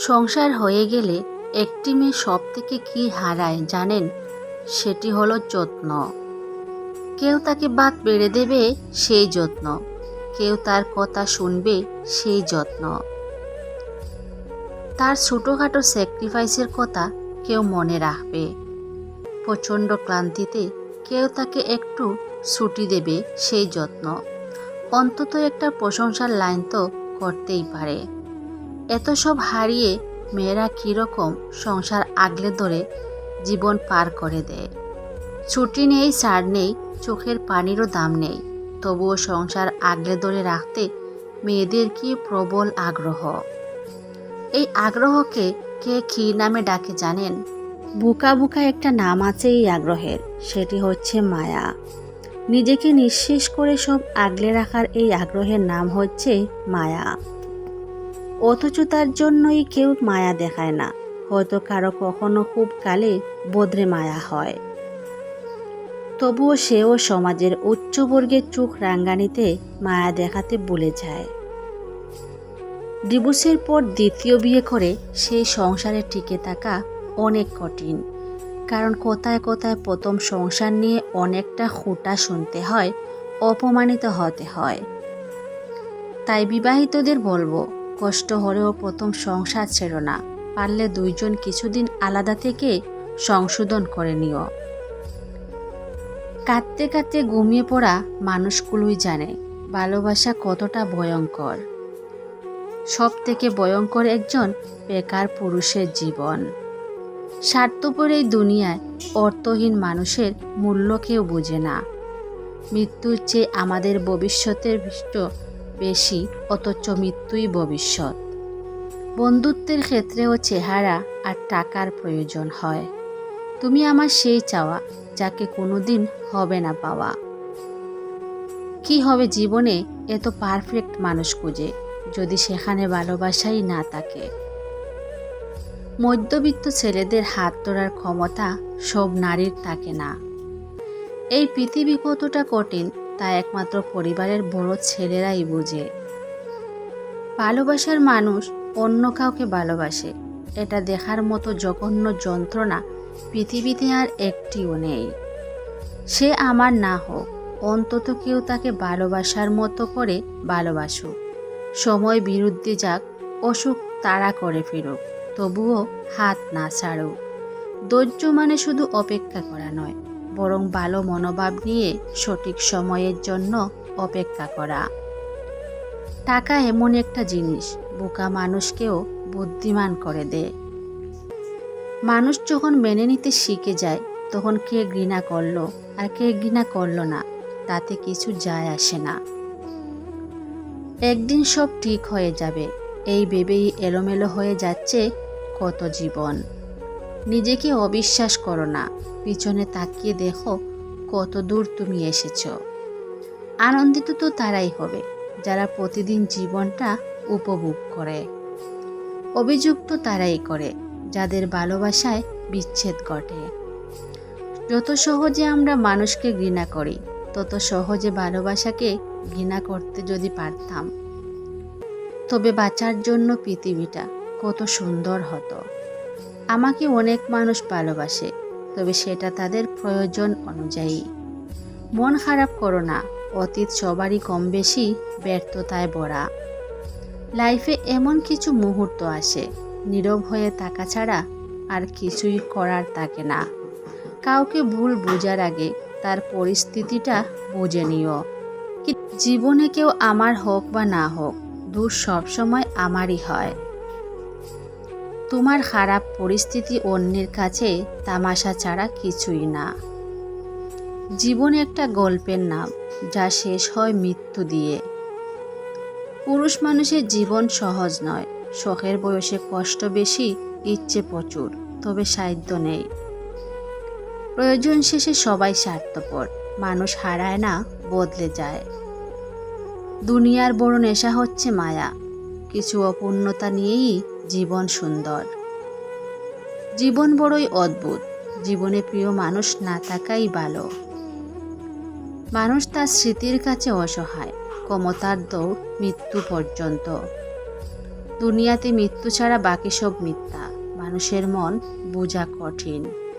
সংসার হয়ে গেলে একটি মেয়ে সব থেকে কী হারায় জানেন? সেটি হলো যত্ন। কেউ তাকে বাদ বেড়ে দেবে, সেই যত্ন। কেউ তার কথা শুনবে, সেই যত্ন। তার ছোটোখাটো স্যাক্রিফাইসের কথা কেউ মনে রাখবে। প্রচণ্ড ক্লান্তিতে কেউ তাকে একটু ছুটি দেবে, সেই যত্ন। অন্তত একটা প্রশংসার লাইন তো করতেই পারে। এত সব হারিয়ে মেয়েরা কীরকম সংসার আগলে ধরে জীবন পার করে দেয়। ছুটি নেই, ছাড় নেই, চোখের পানিরও দাম নেই। তবুও সংসার আগলে ধরে রাখতে মেয়েদের কি প্রবল আগ্রহ? এই আগ্রহকে কে কী নামে ডাকে জানেন? বুকা বুকা একটা নাম আছে এই আগ্রহের, সেটি হচ্ছে মায়া। নিজেকে নিঃশেষ করে সব আগলে রাখার এই আগ্রহের নাম হচ্ছে মায়া। অথচ তার জন্যই কেউ মায়া দেখায় না। হয়তো কারও কখনো খুব কালে বদরে মায়া হয়। তবুও সেও সমাজের উচ্চবর্গের চোখ রাঙ্গানিতে মায়া দেখাতে ভুলে যায়। ডিভোর্সের পর দ্বিতীয় বিয়ে করে সেই সংসারে টিকে থাকা অনেক কঠিন। কারণ কোথায় কোথায় প্রথম সংসার নিয়ে অনেকটা খুঁটা শুনতে হয়, অপমানিত হতে হয়। তাই বিবাহিতদের বলব কষ্ট হলেও প্রথম সংসার ছেড়ো না, পারলে দুইজন কিছুদিন আলাদা থেকে সংশোধন করে নিও। কাঁদতে কাঁদতে ঘুমিয়ে পড়া মানুষগুলোই জানে ভালোবাসা কতটা ভয়ঙ্কর। সব থেকে ভয়ঙ্কর একজন বেকার পুরুষের জীবন। স্বার্থপর এই দুনিয়ায় অর্থহীন মানুষের মূল্য কেউ বোঝে না। মৃত্যুর চেয়ে আমাদের ভবিষ্যতের ভিষ্ট বেশি, অথচ মৃত্যুই ভবিষ্যৎ। বন্ধুত্বের ক্ষেত্রেও চেহারা আর টাকার প্রয়োজন হয়। তুমি আমার সেই চাওয়া, যাকে কোনোদিন হবে না পাওয়া। কি হবে জীবনে এত পারফেক্ট মানুষ খুঁজে, যদি সেখানে ভালোবাসাই না থাকে। মধ্যবিত্ত ছেলেদের হাত ধরার ক্ষমতা সব নারীর থাকে না। এই পৃথিবী কতটা কঠিন তা একমাত্র পরিবারের বড় ছেলেরাই বুঝে। ভালোবাসার মানুষ অন্য কাউকে ভালোবাসে। এটা দেখার মতো জঘন্য যন্ত্রণা পৃথিবীতে আর একটিও নেই। সে আমার না হোক, অন্তত কেউ তাকে ভালোবাসার মতো করে ভালোবাসুক। সময় বিরুদ্ধে যাক, অসুখ তাড়া করে ফিরুক, তবুও হাত না ছাড়ুক। ধৈর্য মানে শুধু অপেক্ষা করা নয়। বরং ভালো মনোভাব নিয়ে সঠিক সময়ের জন্য অপেক্ষা করা। টাকা এমন একটা জিনিস, বোকা মানুষকেও বুদ্ধিমান করে দেয় মানুষ যখন মেনে নিতে শিখে যায়, তখন কে ঘৃণা করল আর কে ঘৃণা করল না, তাতে কিছু যায় আসে না। একদিন সব ঠিক হয়ে যাবে, এই ভেবেই এলোমেলো হয়ে যাচ্ছে কত জীবন। নিজেকে অবিশ্বাস করো না। পিছনে তাকিয়ে দেখো কত দূর তুমি এসেছ। আনন্দিত তো তারাই হবে, যারা প্রতিদিন জীবনটা উপভোগ করে। অভিযুক্ত তারাই করে, যাদের ভালোবাসায় বিচ্ছেদ ঘটে। যত সহজে আমরা মানুষকে ঘৃণা করি, তত সহজে ভালোবাসাকে ঘৃণা করতে যদি পারতাম, তবে বাঁচার জন্য পৃথিবীটা কত সুন্দর হতো। আমাকে অনেক মানুষ ভালোবাসে, তবে সেটা তাদের প্রয়োজন অনুযায়ী। মন খারাপ করো না, অতীত সবারই কম বেশি ব্যর্থতায় ভরা। লাইফে এমন কিছু মুহূর্ত আসে, নীরব হয়ে থাকা ছাড়া আর কিছুই করার থাকে না। কাউকে ভুল বোঝার আগে তার পরিস্থিতিটা বুঝে নিও। জীবনে কেউ আমার হোক বা না হোক দূর সবসময় আমারই হয়। তোমার খারাপ পরিস্থিতি অন্যের কাছে তামাশা ছাড়া কিছুই না। জীবন একটা গল্পের নাম, যা শেষ হয় মৃত্যু দিয়ে। পুরুষ মানুষের জীবন সহজ নয়। শখের বয়সে কষ্ট বেশি, ইচ্ছে প্রচুর, তবে সাহিত্য নেই। প্রয়োজন শেষে সবাই স্বার্থপর, মানুষ হারায় না, বদলে যায়। দুনিয়ার বড় নেশা হচ্ছে মায়া। কিছু অপূর্ণতা নিয়েই জীবন সুন্দর। জীবন বড়ই অদ্ভুত। জীবনে প্রিয় মানুষ না থাকাই ভালো। মানুষ তার স্মৃতির কাছে অসহায়। ক্ষমতার দৌড় মৃত্যু পর্যন্ত। দুনিয়াতে মৃত্যু ছাড়া বাকি সব মিথ্যা। মানুষের মন বোঝা কঠিন।